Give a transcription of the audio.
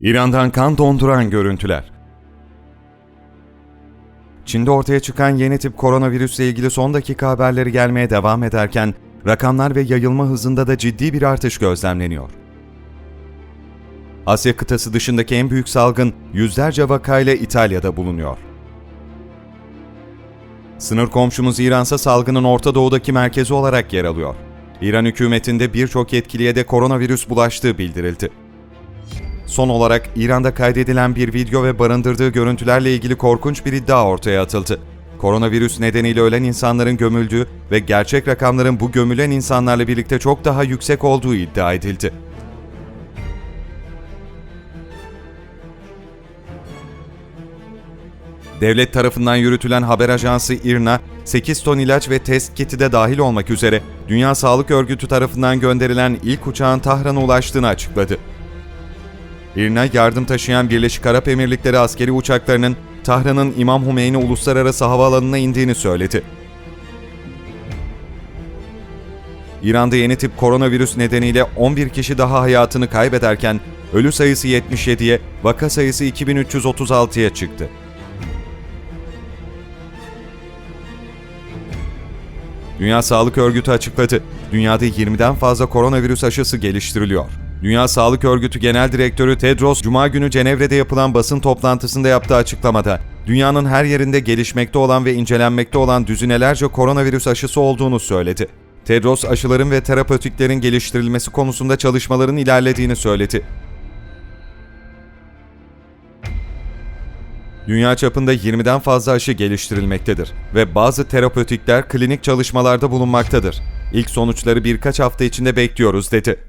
İran'dan kan donduran görüntüler. Çin'de ortaya çıkan yeni tip koronavirüsle ilgili son dakika haberleri gelmeye devam ederken, rakamlar ve yayılma hızında da ciddi bir artış gözlemleniyor. Asya kıtası dışındaki en büyük salgın yüzlerce vakayla İtalya'da bulunuyor. Sınır komşumuz İransa salgının Orta Doğu'daki merkezi olarak yer alıyor. İran hükümetinde birçok yetkiliye de koronavirüs bulaştığı bildirildi. Son olarak İran'da kaydedilen bir video ve barındırdığı görüntülerle ilgili korkunç bir iddia ortaya atıldı. Koronavirüs nedeniyle ölen insanların gömüldüğü ve gerçek rakamların bu gömülen insanlarla birlikte çok daha yüksek olduğu iddia edildi. Devlet tarafından yürütülen haber ajansı IRNA, 8 ton ilaç ve test kiti de dahil olmak üzere Dünya Sağlık Örgütü tarafından gönderilen ilk uçağın Tahran'a ulaştığını açıkladı. İRNA, yardım taşıyan Birleşik Arap Emirlikleri askeri uçaklarının Tahran'ın İmam Hümeyni Uluslararası Havaalanı'na indiğini söyledi. İran'da yeni tip koronavirüs nedeniyle 11 kişi daha hayatını kaybederken ölü sayısı 77'ye, vaka sayısı 2336'ya çıktı. Dünya Sağlık Örgütü açıkladı. Dünyada 20'den fazla koronavirüs aşısı geliştiriliyor. Dünya Sağlık Örgütü Genel Direktörü Tedros, Cuma günü Cenevre'de yapılan basın toplantısında yaptığı açıklamada, dünyanın her yerinde gelişmekte olan ve incelenmekte olan düzinelerce koronavirüs aşısı olduğunu söyledi. Tedros, aşıların ve terapötiklerin geliştirilmesi konusunda çalışmaların ilerlediğini söyledi. Dünya çapında 20'den fazla aşı geliştirilmektedir ve bazı terapötikler klinik çalışmalarda bulunmaktadır. İlk sonuçları birkaç hafta içinde bekliyoruz dedi.